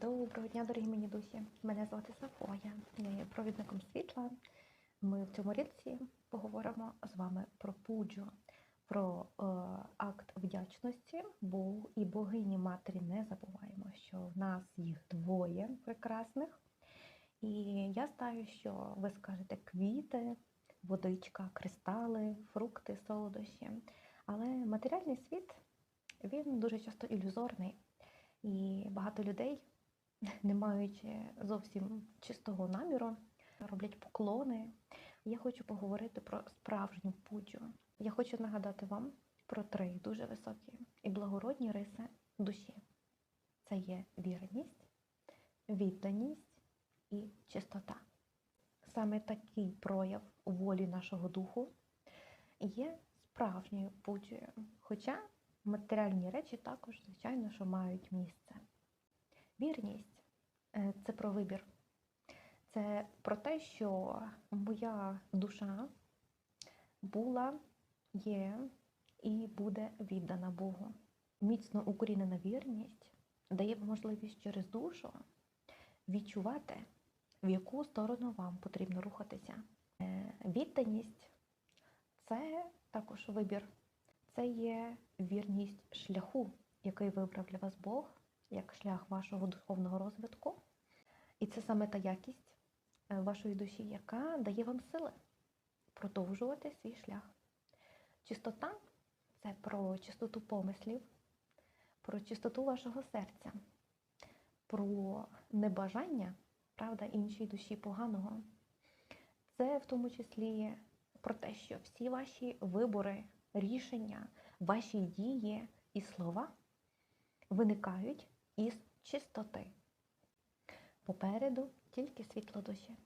Доброго дня, дорогі мені дусі. Мене звати Сафоя. Я є провідником світла. Ми в цьому рідці поговоримо з вами про пуджу, про е, акт вдячності Богу і богині матері. Не забуваємо, що в нас їх двоє прекрасних. І я знаю, що ви скажете квіти, водичка, кристали, фрукти, солодощі. Але матеріальний світ він дуже часто ілюзорний. І багато людей, не маючи зовсім чистого наміру, роблять поклони. Я хочу поговорити про справжню пуджу. Я хочу нагадати вам про три дуже високі і благородні риси душі. Це є вірність, відданість і чистота. Саме такий прояв волі нашого духу є справжньою пуджею. Хоча матеріальні речі також, звичайно, що мають місце. Вірність е, це про вибір. Це про те, що моя душа була, є і буде віддана Богу. Міцно укорінена вірність дає можливість через душу відчувати, в яку сторону вам потрібно рухатися. Е, Відданість це також вибір. Це є вірність шляху, який вибрав для вас Бог, як шлях вашого духовного розвитку. І це саме та якість е, вашої душі, яка дає вам сили продовжувати свій шлях. Чистота це про чистоту помислів, про чистоту вашого серця, про небажання, правда, іншій душі поганого. Це в тому числі про те, що всі ваші вибори, рішення, ваші дії і слова виникають із чистоти. Попереду тільки світло душі.